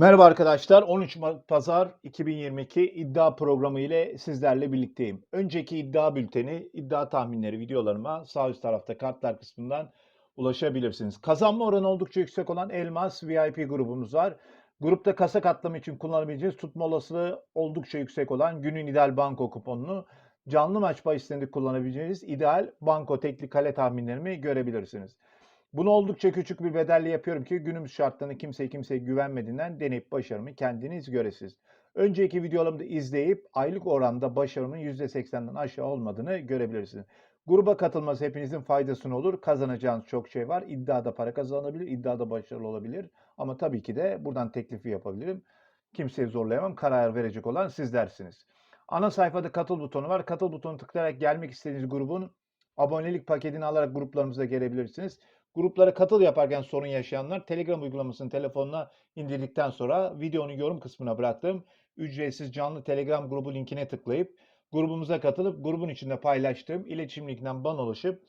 Merhaba arkadaşlar. 13 Mart Pazar 2022 iddia programı ile sizlerle birlikteyim. Önceki iddia bülteni, iddia tahminleri videolarıma sağ üst tarafta kartlar kısmından ulaşabilirsiniz. Kazanma oranı oldukça yüksek olan Elmas VIP grubumuz var. Grupta kasa katlama için kullanabileceğiniz tutma olasılığı oldukça yüksek olan günün ideal banko kuponunu canlı maç bahislerinde kullanabileceğiniz ideal banko tekli kale tahminlerimi görebilirsiniz. Bunu oldukça küçük bir bedelle yapıyorum ki günümüz şartlarında kimse kimseye güvenmediğinden deneyip başarımı kendiniz göresiniz. Önceki videolarımı da izleyip aylık oranda başarımın %80'den aşağı olmadığını görebilirsiniz. Gruba katılması hepinizin faydasına olur. Kazanacağınız çok şey var. İddiada para kazanabilir, iddiada başarılı olabilir. Ama tabii ki de buradan teklifi yapabilirim. Kimseyi zorlayamam. Karar verecek olan sizlersiniz. Ana sayfada katıl butonu var. Katıl butonu tıklayarak gelmek istediğiniz grubun abonelik paketini alarak gruplarımıza gelebilirsiniz. Gruplara katıl yaparken sorun yaşayanlar Telegram uygulamasını telefonuna indirdikten sonra videonun yorum kısmına bıraktığım ücretsiz canlı Telegram grubu linkine tıklayıp grubumuza katılıp grubun içinde paylaştığım iletişim linkinden bana ulaşıp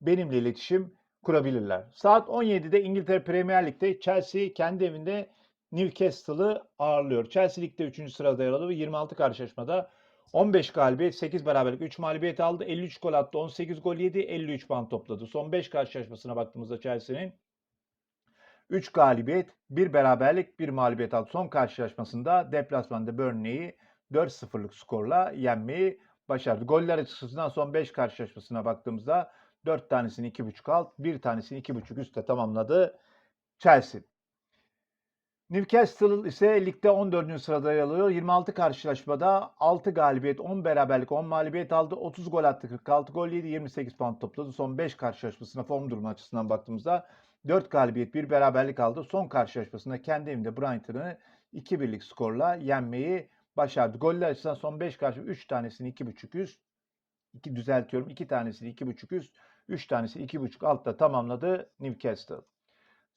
benimle iletişim kurabilirler. Saat 17'de İngiltere Premier Lig'de Chelsea kendi evinde Newcastle'ı ağırlıyor. Chelsea ligde 3. sırada yer alıyor ve 26 karşılaşmada 15 galibiyet, 8 beraberlik, 3 mağlubiyet aldı. 53 gol attı, 18 gol yedi, 53 puan topladı. Son 5 karşılaşmasına baktığımızda Chelsea'nin 3 galibiyet, 1 beraberlik, 1 mağlubiyet aldı. Son karşılaşmasında deplasmanda Burnley'i 4-0'lık skorla yenmeyi başardı. Goller açısından son 5 karşılaşmasına baktığımızda 4 tanesini 2.5 alt, 1 tanesini 2.5 üstte tamamladı Chelsea. Newcastle ise ligde 14. sırada yer alıyor. 26 karşılaşmada 6 galibiyet, 10 beraberlik, 10 mağlubiyet aldı. 30 gol attı, 46 gol yedi, 28 puan topladı. Son 5 karşılaşmasına form durumu açısından baktığımızda 4 galibiyet, 1 beraberlik aldı. Son karşılaşmasında kendi evinde Brighton'ı 2-1'lik skorla yenmeyi başardı. Goller açısından son 5 karşı 3 tanesini 2.5 üst, 2 düzeltiyorum. 2 tanesini 2.5 üst, 3 tanesi 2.5 altta tamamladı Newcastle.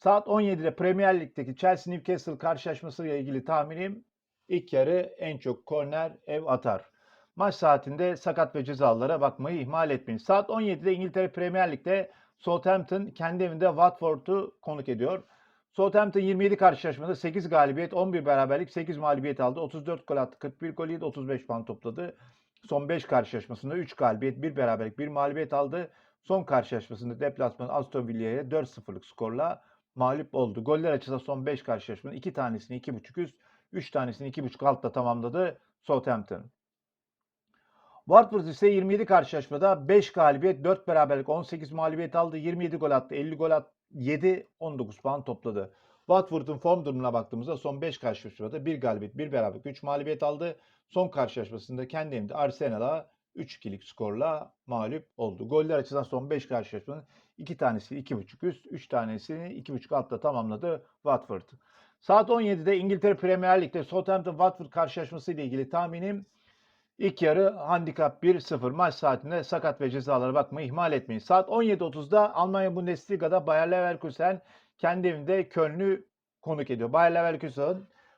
Saat 17'de Premier Lig'deki Chelsea Newcastle karşılaşması ile ilgili tahminim ilk yarı en çok korner ev atar. Maç saatinde sakat ve cezalara bakmayı ihmal etmeyin. Saat 17'de İngiltere Premier Lig'de Southampton kendi evinde Watford'u konuk ediyor. Southampton 27 karşılaşmada 8 galibiyet, 11 beraberlik, 8 mağlubiyet aldı. 34 gol attı, 41 gol yedi, 35 puan topladı. Son 5 karşılaşmasında 3 galibiyet, 1 beraberlik, 1 mağlubiyet aldı. Son karşılaşmasında deplasman Aston Villa'ya 4-0'lık skorla mağlup oldu. Goller açısından son 5 karşılaşmanın 2 tanesini 2.5 üst, 3 tanesini 2.5 altta tamamladı Southampton. Watford ise 27 karşılaşmada 5 galibiyet, 4 beraberlik, 18 mağlubiyet aldı. 27 gol attı, 50 gol attı, 7, 19 puan topladı. Watford'un form durumuna baktığımızda son 5 karşılaşmada 1 galibiyet, 1 beraberlik, 3 mağlubiyet aldı. Son karşılaşmasında kendi evinde Arsenal'a 3-2'lik skorla mağlup oldu. Goller açısından son 5 karşılaşmanın 2 tanesi 2.5 üst, 3 tanesini 2.5 altta tamamladı Watford. Saat 17'de İngiltere Premier Lig'de Southampton Watford karşılaşması ile ilgili tahminim ilk yarı handikap 1-0 maç saatinde sakat ve cezalara bakmayı ihmal etmeyin. Saat 17.30'da Almanya Bundesliga'da Bayer Leverkusen kendi evinde Köln'ü konuk ediyor. Bayer Leverkusen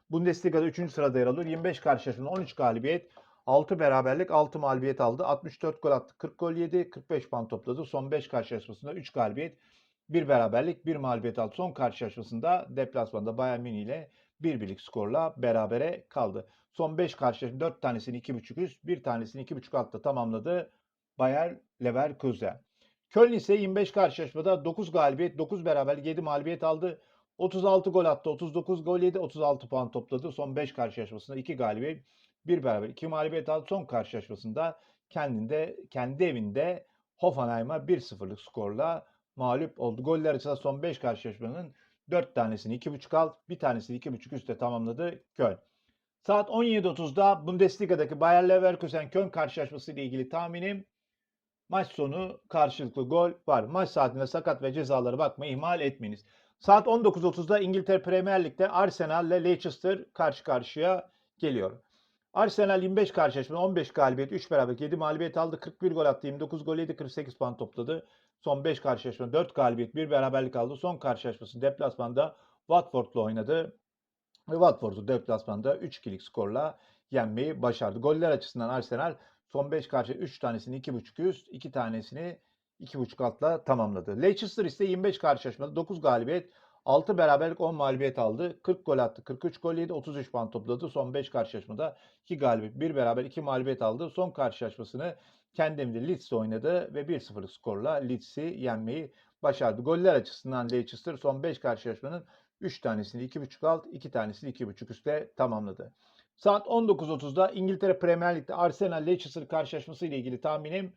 Bundesliga'da 3. sırada yer alıyor. 25 karşılaşmada 13 galibiyet, 6 beraberlik, 6 mağlubiyet aldı. 64 gol attı, 40 gol yedi, 45 puan topladı. Son 5 karşılaşmasında 3 galibiyet, 1 beraberlik, 1 mağlubiyet aldı. Son karşılaşmasında deplasmanda Bayern Münih ile 1-1'lik skorla berabere kaldı. Son 5 karşılaşma 4 tanesini 2.5 üst, 1 tanesini 2.5 altta tamamladı Bayer Leverkusen. Köln ise 25 karşılaşmada 9 galibiyet, 9 beraberlik, 7 mağlubiyet aldı. 36 gol attı, 39 gol yedi, 36 puan topladı. Son 5 karşılaşmasında 2 galibiyet, bir beraber iki mağlubiyet aldı. Son karşılaşmasında kendinde kendi evinde Hoffenheim'a 1-0'lık skorla mağlup oldu. Goller açısından son 5 karşılaşmanın 4 tanesini 2.5 alt, bir tanesini 2.5 üstte tamamladı Köln. Saat 17.30'da Bundesliga'daki Bayer Leverkusen Köln karşılaşması ile ilgili tahminim maç sonu karşılıklı gol var. Maç saatinde sakat ve cezalara bakmayı ihmal etmeyiniz. Saat 19.30'da İngiltere Premier Lig'de Arsenal ile Leicester karşı karşıya geliyor. Arsenal 25 karşılaşma 15 galibiyet 3 beraber 7 mağlubiyet aldı. 41 gol attı 29 gol yedi 48 puan topladı. Son 5 karşılaşma 4 galibiyet 1 beraberlik aldı. Son karşılaşması deplasmanda Watford'la oynadı. Ve Watford'u deplasmanda 3-2'lik skorla yenmeyi başardı. Goller açısından Arsenal son 5 karşı 3 tanesini 2.5 üst 2 tanesini 2.5 altla tamamladı. Leicester ise 25 karşılaşmada 9 galibiyet 6 beraberlik 10 mağlubiyet aldı. 40 gol attı. 43 gol yedi. 33 puan topladı. Son 5 karşılaşmada 2 galibiyet, 1 beraber 2 mağlubiyet aldı. Son karşılaşmasını kendi evinde Leeds'le oynadı ve 1-0'lık skorla Leeds'i yenmeyi başardı. Goller açısından Leicester son 5 karşılaşmanın 3 tanesini 2.5 alt, 2 tanesini 2.5 üstte tamamladı. Saat 19.30'da İngiltere Premier Lig'de Arsenal Leicester karşılaşması ile ilgili tahminim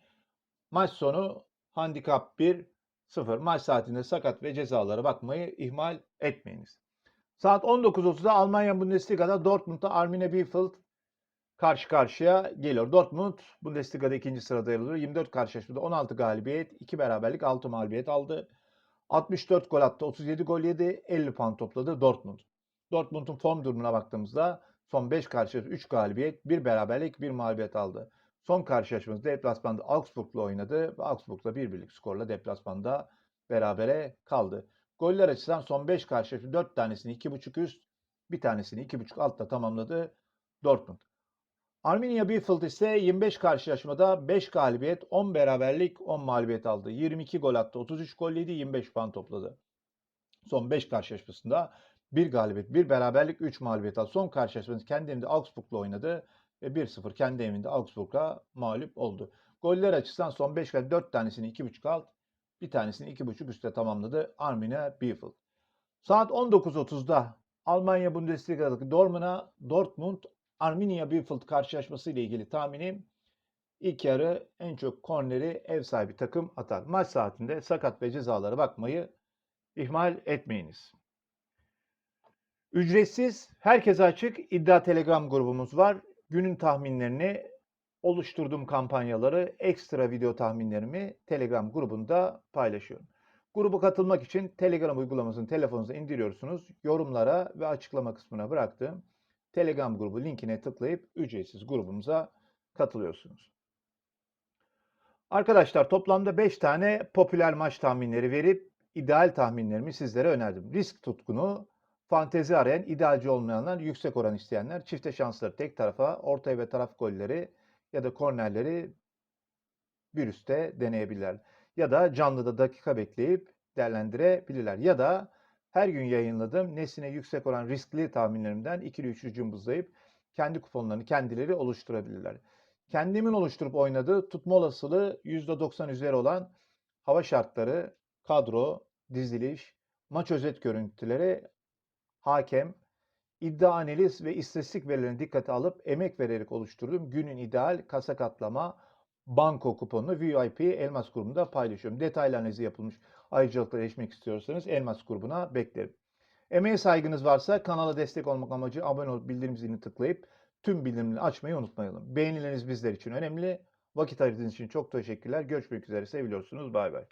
maç sonu handikap 1 0 maç saatinde sakat ve cezalara bakmayı ihmal etmeyiniz. Saat 19.30'da Almanya Bundesliga'da Dortmund'da Arminia Bielefeld karşı karşıya geliyor. Dortmund Bundesliga'da ikinci sırada yer alıyor. 24 karşılaşmada 16 galibiyet, 2 beraberlik, 6 mağlubiyet aldı. 64 gol attı, 37 gol yedi, 50 puan topladı Dortmund. Dortmund'un form durumuna baktığımızda son 5 karşılaşma 3 galibiyet, 1 beraberlik, 1 mağlubiyet aldı. Son karşılaşmamız deplasmanda Augsburg'la oynadı ve Augsburg'la 1 birlik skorla deplasmanda berabere kaldı. Goller açısından son 5 karşılaşma 4 tanesini 2.5 üst, bir tanesini 2.5 altta tamamladı Dortmund. Arminia Bielefeld ise 25 karşılaşmada 5 galibiyet, 10 beraberlik, 10 mağlubiyet aldı. 22 gol attı, 33 gol yedi, 25 puan topladı. Son 5 karşılaşmasında 1 galibiyet, 1 beraberlik, 3 mağlubiyet aldı. Son karşılaşmasında kendi evinde Augsburg'la oynadı ve 1-0 kendi evinde Augsburg'a mağlup oldu. Goller açısından son 5 kere 4 tanesini 2.5 alt, bir tanesini 2.5 üstte tamamladı Arminia Bielefeld. Saat 19.30'da Almanya Bundesliga'daki Dortmund'a Dortmund Arminia Bielefeld karşılaşması ile ilgili tahminim ilk yarı en çok korneri ev sahibi takım atar. Maç saatinde sakat ve cezalara bakmayı ihmal etmeyiniz. Ücretsiz, herkese açık iddia telegram grubumuz var. Günün tahminlerini, oluşturduğum kampanyaları, ekstra video tahminlerimi telegram grubunda paylaşıyorum. Gruba katılmak için Telegram uygulamasını telefonunuza indiriyorsunuz. Yorumlara ve açıklama kısmına bıraktığım Telegram grubu linkine tıklayıp ücretsiz grubumuza katılıyorsunuz. Arkadaşlar toplamda 5 tane popüler maç tahminleri verip ideal tahminlerimi sizlere önerdim. Risk tutkunu, fantezi arayan, idealci olmayanlar, yüksek oran isteyenler, çifte şansları tek tarafa, ortaya ve taraf golleri ya da kornerleri bir üste deneyebilirler. Ya da canlıda dakika bekleyip değerlendirebilirler. Ya da her gün yayınladığım nesine yüksek olan riskli tahminlerimden ikili üçlü cımbızlayıp kendi kuponlarını kendileri oluşturabilirler. Kendimin oluşturup oynadığı tutma olasılığı %90 üzeri olan hava şartları, kadro, diziliş, maç özet görüntüleri, hakem, iddia analiz ve istatistik verilerini dikkate alıp emek vererek oluşturduğum günün ideal kasa katlama banko kuponunu VIP Elmas grubunda paylaşıyorum. Detaylı analizi yapılmış ayrıcalıklar erişmek istiyorsanız Elmas grubuna beklerim. Emeğe saygınız varsa kanala destek olmak amacı abone olup bildirim zilini tıklayıp tüm bildirimleri açmayı unutmayalım. Beğenileriniz bizler için önemli. Vakit ayırdığınız için çok teşekkürler. Görüşmek üzere. Seviliyorsunuz. Bay bay.